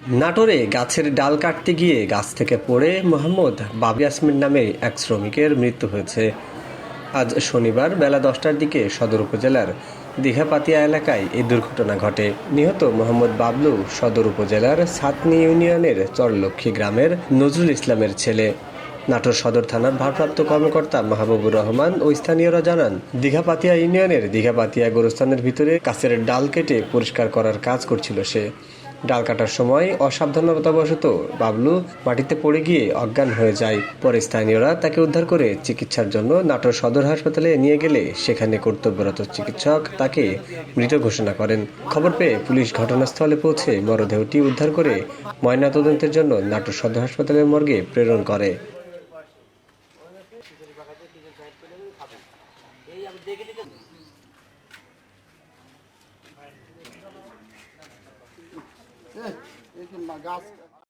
নাটোরে গাছের ডাল কাটতে গিয়ে গাছ থেকে পড়ে মোহাম্মদ বাবি নামে এক শ্রমিকের মৃত্যু হয়েছে। আজ শনিবার বেলা দশটার দিকে সদর উপজেলার দীঘাপাতিয়া এলাকায় এই দুর্ঘটনা ঘটে। নিহত মোহাম্মদ বাবলু সদর উপজেলার সাতনি ইউনিয়নের চরলক্ষ্মী গ্রামের নজরুল ইসলামের ছেলে। নাটোর সদর থানার ভারপ্রাপ্ত কর্মকর্তা মাহবুবুর রহমান ও স্থানীয়রা জানান, দীঘাপাতিয়া ইউনিয়নের দীঘাপাতিয়া গোরস্থানের ভিতরে কাছের ডাল কেটে পরিষ্কার করার কাজ করছিল সে। ডাল কাটার সময় অসাবধানতাবশত বাবলু মাটিতে পড়ে গিয়ে অজ্ঞান হয়ে যায়। পরে স্থানীয়রা তাকে উদ্ধার করে চিকিৎসার জন্য নাটোর সদর হাসপাতালে নিয়ে গেলে সেখানে কর্তব্যরত চিকিৎসক তাকে মৃত ঘোষণা করেন। খবর পেয়ে পুলিশ ঘটনাস্থলে পৌঁছে মরদেহটি উদ্ধার করে ময়নাতদন্তের জন্য নাটোর সদর হাসপাতালের মর্গে প্রেরণ করে। গাছ